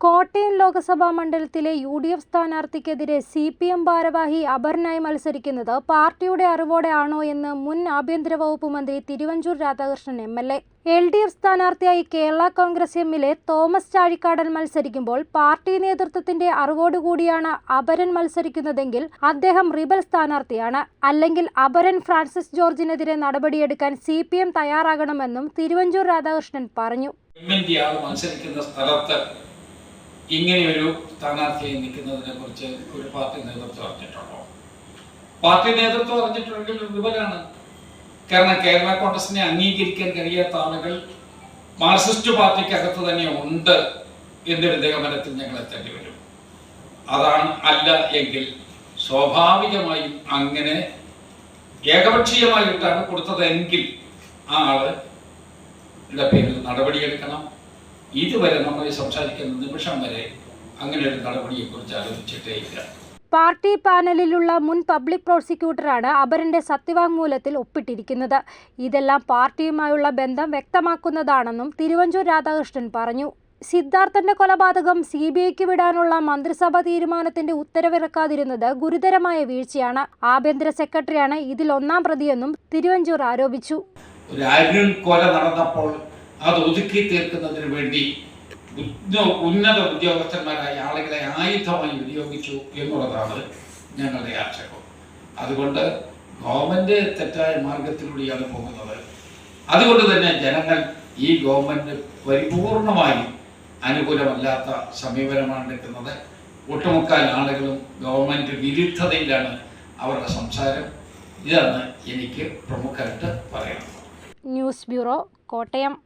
കോട്ടയം ലോക്സഭാ മണ്ഡലത്തിലെ U D F സ്ഥാനാർത്ഥിക്കെതിരെ C P M ഭാരവാഹി അപർനായി മത്സരിക്കുന്നത് പാർട്ടിയുടെ അറിവോടെ ആണോ എന്ന് മുൻ ആഭ്യന്തര വകുപ്പ് മന്ത്രി Thiruvanchoor Radhakrishnan M L A. L D F സ്ഥാനാർത്ഥിയായി കേരള കോൺഗ്രസ് എമ്മിലെ തോമസ് ചാഴിക്കാടൻ മത്സരിക്കുമ്പോൾ പാർട്ടി നേതൃത്വത്തിന്റെ അറിവോടുകൂടിയാണ് അപരൻ മത്സരിക്കുന്നതെങ്കിൽ അദ്ദേഹം റിബൽ സ്ഥാനാർത്ഥിയാണ്. അല്ലെങ്കിൽ അപരൻ ഫ്രാൻസിസ് ജോർജിനെതിരെ നടപടിയെടുക്കാൻ സി പി എം തയ്യാറാകണമെന്നും തിരുവഞ്ചൂർ രാധാകൃഷ്ണൻ പറഞ്ഞു. ഇങ്ങനെയൊരു സ്ഥാനാർത്ഥിയായി നിൽക്കുന്നതിനെ കുറിച്ച് ഒരു പാർട്ടി നേതൃത്വം അറിഞ്ഞിട്ടുണ്ടോ? പാർട്ടി നേതൃത്വം അറിഞ്ഞിട്ടുണ്ടെങ്കിൽ വിപുലാണ് കാരണം കേരള കോൺഗ്രസിനെ അംഗീകരിക്കാൻ കഴിയാത്ത ആളുകൾ മാർക്സിസ്റ്റ് പാർട്ടിക്കകത്ത് തന്നെ ഉണ്ട് എന്നൊരു നിഗമനത്തിൽ ഞങ്ങൾ എത്തേണ്ടി വരും. അതാണ് അല്ല എങ്കിൽ സ്വാഭാവികമായും അങ്ങനെ ഏകപക്ഷീയമായിട്ടാണ് കൊടുത്തതെങ്കിൽ ആ ആൾ പേരിൽ നടപടിയെടുക്കണം. ഇതുവരെ നമ്മൾ സംസാരിക്കുന്ന നിമിഷം വരെ അങ്ങനെ ഒരു നടപടിയെക്കുറിച്ച് ആലോചിച്ചിട്ടേ ഇല്ല പാർട്ടി പാനലിലുള്ള മുൻ പബ്ലിക് പ്രോസിക്യൂട്ടറാണ് അപരന്റെ സത്യവാങ്മൂലത്തിൽ ഒപ്പിട്ടിരിക്കുന്നത്. ഇതെല്ലാം പാർട്ടിയുമായുള്ള ബന്ധം വ്യക്തമാക്കുന്നതാണെന്നും തിരുവഞ്ചൂർ രാധാകൃഷ്ണൻ പറഞ്ഞു. സിദ്ധാർത്ഥന്റെ കൊലപാതകം സി ബി ഐക്ക് വിടാനുള്ള മന്ത്രിസഭാ തീരുമാനത്തിന്റെ ഉത്തരവിറക്കാതിരുന്നത് ഗുരുതരമായ വീഴ്ചയാണ്. ആഭ്യന്തര സെക്രട്ടറിയാണ് ഇതിൽ ഒന്നാം പ്രതിയെന്നും തിരുവഞ്ചൂർ ആരോപിച്ചു. ഒരു കൊല നടന്നപ്പോൾ അത് ഒതുക്കി തീർക്കുന്നതിന് വേണ്ടി ഉന്ന- ഉന്നത ഉദ്യോഗസ്ഥന്മാരായ ആളുകളെ ആയുധമായി വിനിയോഗിച്ചു എന്നുള്ളതാണ് ഞങ്ങളുടെ ആക്ഷേപം. അതുകൊണ്ട് ഗവൺമെന്റ് തെറ്റായ മാർഗത്തിലൂടെയാണ് പോകുന്നത്. അതുകൊണ്ട് തന്നെ ജനങ്ങൾ ഈ ഗവൺമെന്റ് പരിപൂർണമായി അനുകൂലമല്ലാത്ത സമീപനമാണ് എടുക്കുന്നത്. ഒട്ടുമുക്കാൽ ആളുകളും ഗവൺമെന്റ് വിരുദ്ധതയിലാണ് അവരുടെ സംസാരം. ഇതാണ് എനിക്ക് പ്രമുഖമായിട്ട് പറയാനുള്ളത്. News bureau Kottayam.